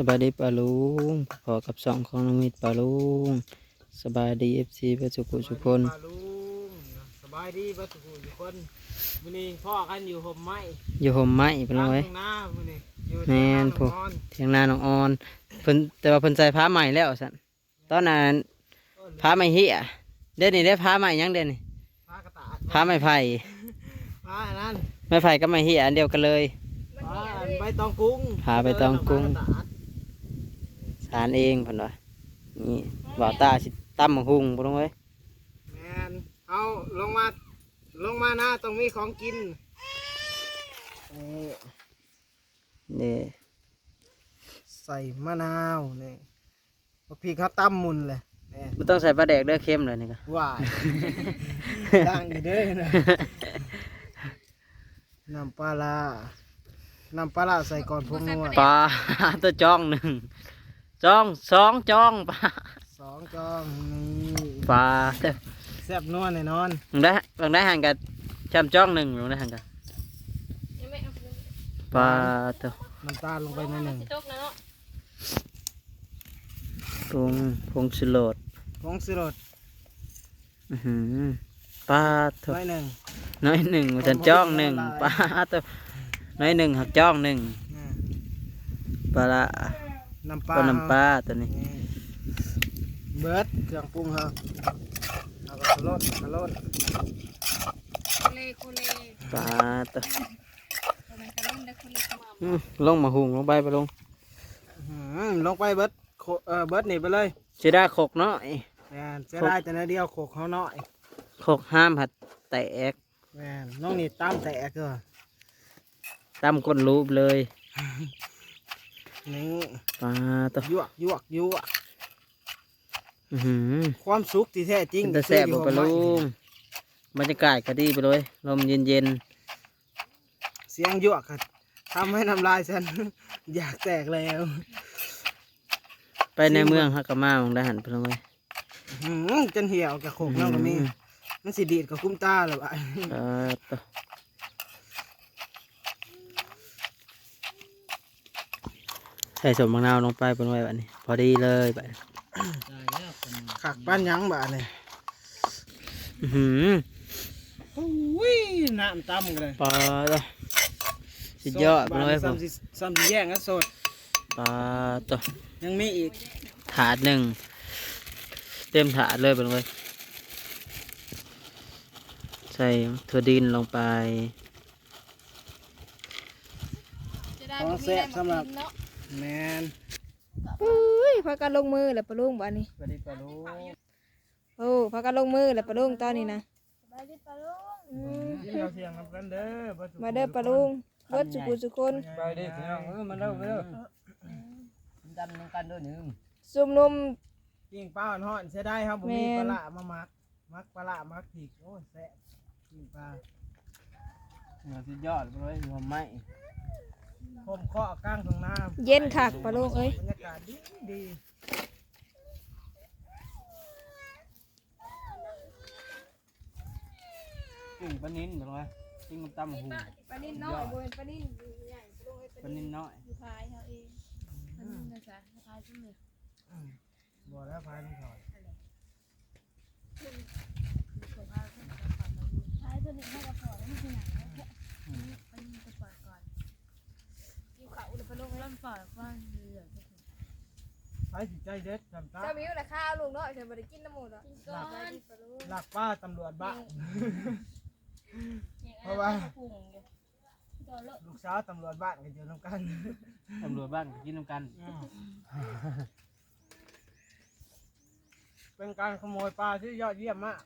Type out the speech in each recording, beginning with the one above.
สบายดีปาลุงพอกับสองของน้องมิตรปาลุงสบายดีเอฟซีประจุกุทุกคนปลาลุงสบายดีเบ่สุขุทุกคนมื้อนี้พ่อกันอยู่ห่มไม้อยู่ห่มไม้เป็นกลางไว้ทุ่งนามื้อนี้อยู่แม่นที่พวกบ้านเทียงนาน้องออนเพิ่นแต่ว่าเพิ่นใส่ผ้าใหม่แล้วสันตอนนั้นผ้าใหม่เหียเด่นนี่ได้ผ้าใหม่ยังเด่นนี่ผ้ากระตาดผ้าใหม่ไผ่ผ้าอันนั้นไม้ไผ่กับไม้เหียอันเดียวกันเลยผ้าอันใบตองกุ้งผ้าใบตองกุ้งผ้ากระตาด สารเองเพิ่นว่านี่บ่าวตาสิตั้มหุงบ่ลงไว้ยแม่นเอาลงมาลงมานะต้องมีของกินนี่นี่ใส่มะนาวนี่พอพี่เขาตั้มมุนเลยนี่บ่ต้องใส่ปลาแดกเด้อเค็มเลยนี่ก็ หวาน ดังอยู่เด้อนะน้ำปลาร้าน้ำปลาร้าใส่ก่อนพวกนัวปลา ตัวจ้องหนึ่ง จ้องสองจ้องปลาสองจองนี่ปลาเด้อแซ่บนัวแน่นอนบางได้บางได้ห่างกันจำจ้องหนึ่งบางได้ห่างกันปลาตัวน้ำตาลลงไปหนิดหนึ่งปรุงผงชูรสผงสิรสอื้อหือปลาตัวไว้หนึ่งน้อยหนึ่งฉันจ้องหนึ่งปลาตัวน้อยหนึ่งหักจ้องหนึ่งอ่าปลาละ น้ำปปลาลาน้ำปลาตัวนี้นี่เบิร์ดเครื่องปรุงครับเอากระโลดกระโลดเลโคเลปลาตัวทำไมกันเล่นได้คนละมาอื้อลงมาหุงลงไปไปลงอื้อหือลงไปเบิร์ดโคเออเบิร์ดนี่ไปเลยเสียดายขกเนาะแมนจะได้แต่เนื้อเดียวโขกเขาหน่อยขกห้ามผัดแตกแมนน้องนี่ตามแตกเออตามก้นรูปเลย นี่ปลาตัวยวกยวกยวกอื้อหือความสุขที่แท้จริงเป็นตาแซ่บคืบ่อปะอยู่ลุกับไม้งบรรยากาศก็ดีไปเลยลมเย็นเสียงยวกครับทำให้น้ำลายฉัน อยากแตกแล้วๆไปในเมืองฮักกะมาของได้หันไปเลยอื้อหือจนเหี่ยวกับโขกน้องก็มีมันสิดีดกับคุ้มตาเลยว่ะเออต่อ ใส่สมมะนาวลงไปเป็นไว้แบบนี้ พอดีเลยแบบนี้ขักป้านหยังบ่าเนี่ยอื้อหือโอ้ยน้ำตั้มกันเลยปลาต่อสุดยอดไปเลยผมซ้ำสิซ้ำสิแย่งกันสดปลาต่อยังมีอีกถาดหนึ่งเต็มถาดเลยเป็นไว้ใส่ถั่วดินลงไปจะได้บ่มีแรงมากินเนาะ แมนอุ้ยพากันลงมือแล้วปะลุงบ้านนี้สวัสดีปลาลูกโอ้พากันลงมือแล้วปะลุงตอนนี้นะที่เราเสียงกันเด้อมาเด้อปะลุงเบิดสุกุสุคนไปดิพี่น้องเออมาเด้อมาเด้อดำน้ำกันด้วยหนึ่งซุ่มนุมปิ้งปลาห่อนๆเสียได้ครับผมมีแม่นปลาละมามักมักปลาละมักผิกโอ้ยแซ่บปิ้งปลาสุดยอดไปเลยหัวไม้ ผมเคาะก้างตรงหน้าเย็นคักปะลุงเอ้ยบรรยากาศดีดีปิ้งปลานิ้นเป็นไงปิ้งตำหูปลานิ่นน้อยบ่เป็นปลานิ่นใหญ่ปะลุงเอ้ยปลานิ้นน้อยอยู่พายเขาเองปลานิ่นนะจ๊ะพายจังเลยบ่แล้วพายต้องถอยพายตัวนี้ให้กระพอแล้วมันคือหนังแล้วปลานิ่นจะปล่อยก่อนอยู่ เขาเลยปะลุงเอ้ยปล่อยว่างเรือพายสิใจเด็ดจำตาเจ้ามิวน่ะข้าวลุงเนาะฉันบ่ได้กินน้ำหมูหรอกก่อนปะลุงหลักป้าตำรวจบ้า เพราะว่าพุงอยู่ตัวเลอะลูกสาวตำรวจบ้านกันอยู่น้ำกันตำรวจบ้านก็กินน้ำกัน เป็นการขโมยปลาที่ยอดเยี่ยมมาก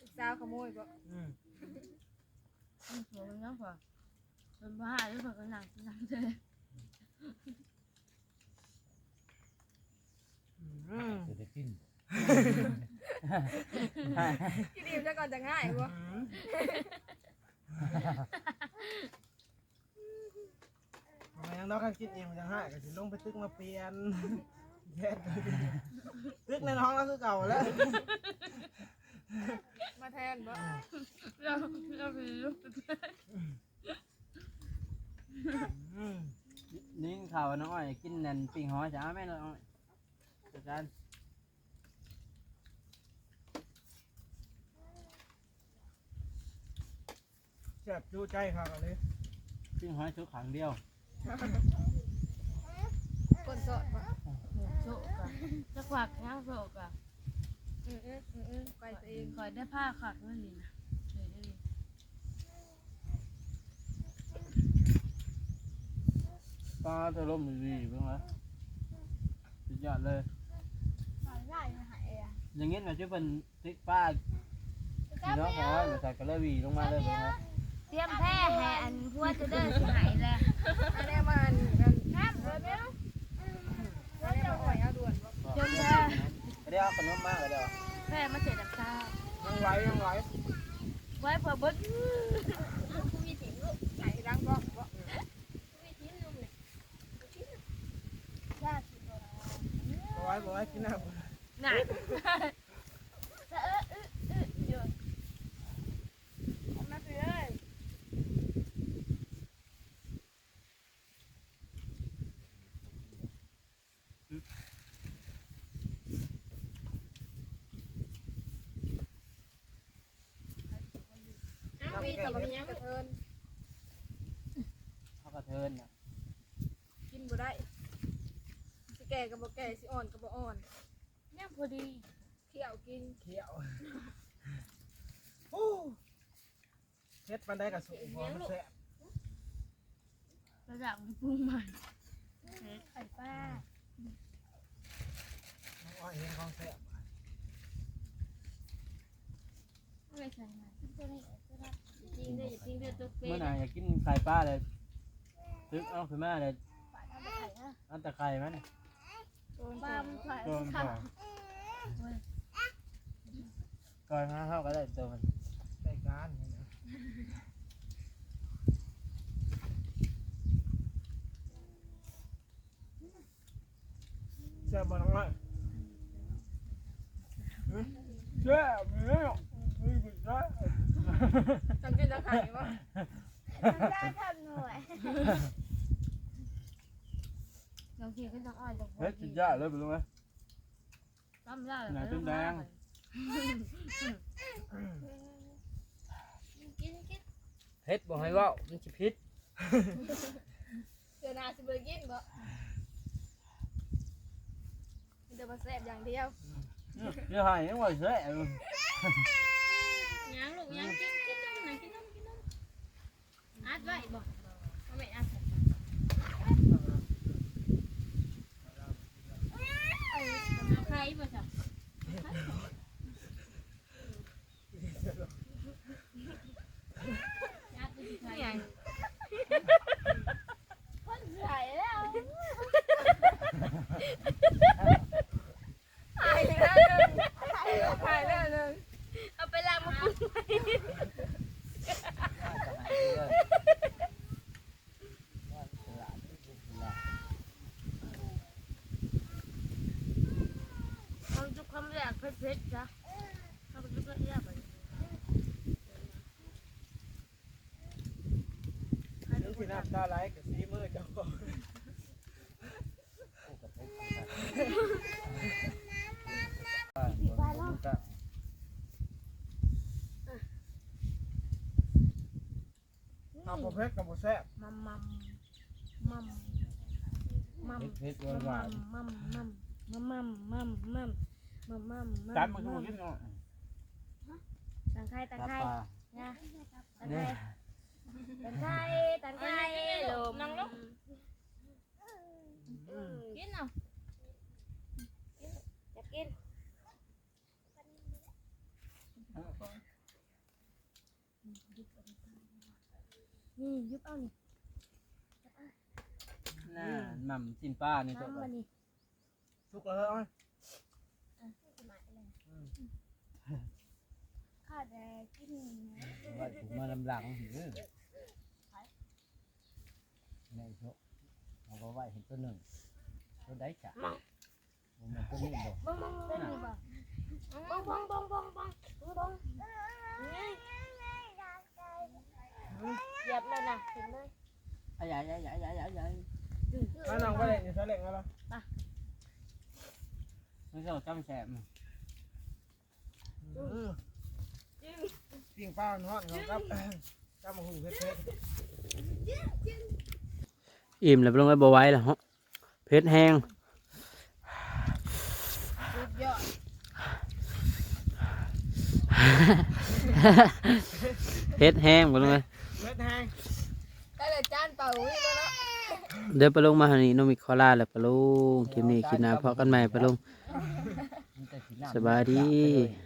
ลูกสาวขโมยบ่อืมมันสวยนะพ่อเป็นบ้าหรือเปล่ากันหนังหนังเลย อืมพี่ดีมจะก่อนจะง่ายบ่อืมทำไมยังดอกกันคิดเองมันจะให้ก็สิลงไปตึกมาเปลี่ยนแย่ตึกในห้องแล้วคือเก่าแล้วมาแทนบ่เราเราไปลุกอืมย นี่ข่าวว่าน้องอ้อยกินนั่นปิ้งหอยจ้าแม่น้องอ้อยจัดการแซ่บจูใจค่ะกันเลยปิ้งหอยชุดขังเดียวคนสดบ่โซกะจะขวักย่างโซกะอืออืออืออือไปตัวเองคอยได้ผ้าขวักนั่นนี่นะเฉยได้ดี ปลาจะลมดีๆเพิ่งละสุดยอดเลยอนได้มาหาเองอย่างงี้เราจะเป็นติ๊กป้าพี่น้องขอมาใส่กระวีลงมาเลยเพิ่งละเตรียมแพ้แห่อันพัวจะเดินสิหายแล้วอันนี้มันกันข้ามเลยไหมลูกแล้วจะอ่อยเอาด่วนบ่เตรียมแพเดี๋ยวเอาขนมมาก็เดี๋ยวแพ้มาเสร็จแล้วค่ะยังไหวยังไหวไว้เพื่อเบิ้ายบอกว่ากินน้ำน่ะีแต่บ่มีหยังกระเทินเขากระเทินน่ะกินบ่ได้ แก่ก็บ่แก่สิอ่อนก็บ่อ่อนยังพอดีเที่ยวกินเขียวโอ้เฮ็ดมันได้กับสุกพอมันแซ่บระดับปรุงใหม่ไข่ป้าน้องอ้อยเห็นของแซ่บไม่ใส่มาตัวนี้ตัวนั้นจริงเด้อจริงเด้อตัวเป็เมื่อนไหร่อยากกินไข่ปลาเลยตึกเอาขึ้นมาเลยปาดเอาไปไข่นะอันตะไคร้มัน บ้ามขยโดนค่ะก่อนห้าเข้าก็ได้ตัวมันได้การเห็นไหมแซ่บบ้าอะไรเซ่บไม่ยนี่คือแซ่บจังกินตะไคร้ปะจำได้ทำหน่อย บางทีก็ต้องอ้อยจากเฮ้ยสุดยอดเลยไปรู้ไหมต้มได้หนาจุ่มแดงกินกินเฮ็ดบอกให้ว่ามันจะพิษเดี๋ยวนาสิบ่กินบ่มันจะมาแซ่บอย่างเดียวเดี๋ยวให้ยังว่าเสียยังลูกยังกินกินนมหน่อยกินนมกินนมอัดไว้บ่เอาไม่อัดใส่เอาใครบ่จ้ะยัดไปที่ใครคนใส่แล้วหายแล้วหนึ่งหายแล้วหนึ่งเอาไปล้างมาปุ้น เอาจุกคำแรกเผ็ดๆจ้ะเอาจุกละเอียดไป ถึงสิน้ำ ตาไหลกับสีมือเจ้าของเอาบ่เผ็ดกับบ่แซ่บมัมมัมมัมมัมเฮ็ดมัมหวามันมมัมมัมมัมมัมมัมมัมมัมมัมๆจับมันก็บ่กินเนาะตังไข่ตังจับไข่ปลานะตังเนี่ไข่ย ตังไข่ตังไข่ลมนั่งลงกินเอาอยากกินนี่ยุบเอานี่น่าหม่ำจิ้มปลานี่ตัวน้ำมันนี่สุกแล้วอ้อยข้าแต่กินว่าถูกมาลำหลังหือ ในโชเอาก็ไว้เห็นตัวหนึ่งตัวได้จ้ะผมมันตัวนี้บ่บ้องบ้องเป็นนี่บ่บ้องบ้องบ้องบ้องบ้องบ้องเหยียบเลยนะถึงเลยอ้ายอ้ายอ้ายอ้ายอ้ายอ้ายถึมาน้องไปเลยนี่ใส่เหล็กแล้วเหรอมันก็จำแสบอืมปิ้งปลาหนอนเขาครับกับมาหูเพชรเพชร อิ่มแล้วไปลงไปบ่ไหว้แล้วฮะเพชรแห้งสุดยอดเพชรแห้งไปลงไปเพชรแห้งได้เลยจานเป่าวิ่งแล้วเนาะเดี๋ยวไปลงมาหานี่น้องมิคอลาแล้วไปลงคลิปนี้คลิปหน้าพอกันใหม่ไปลงสบายดีส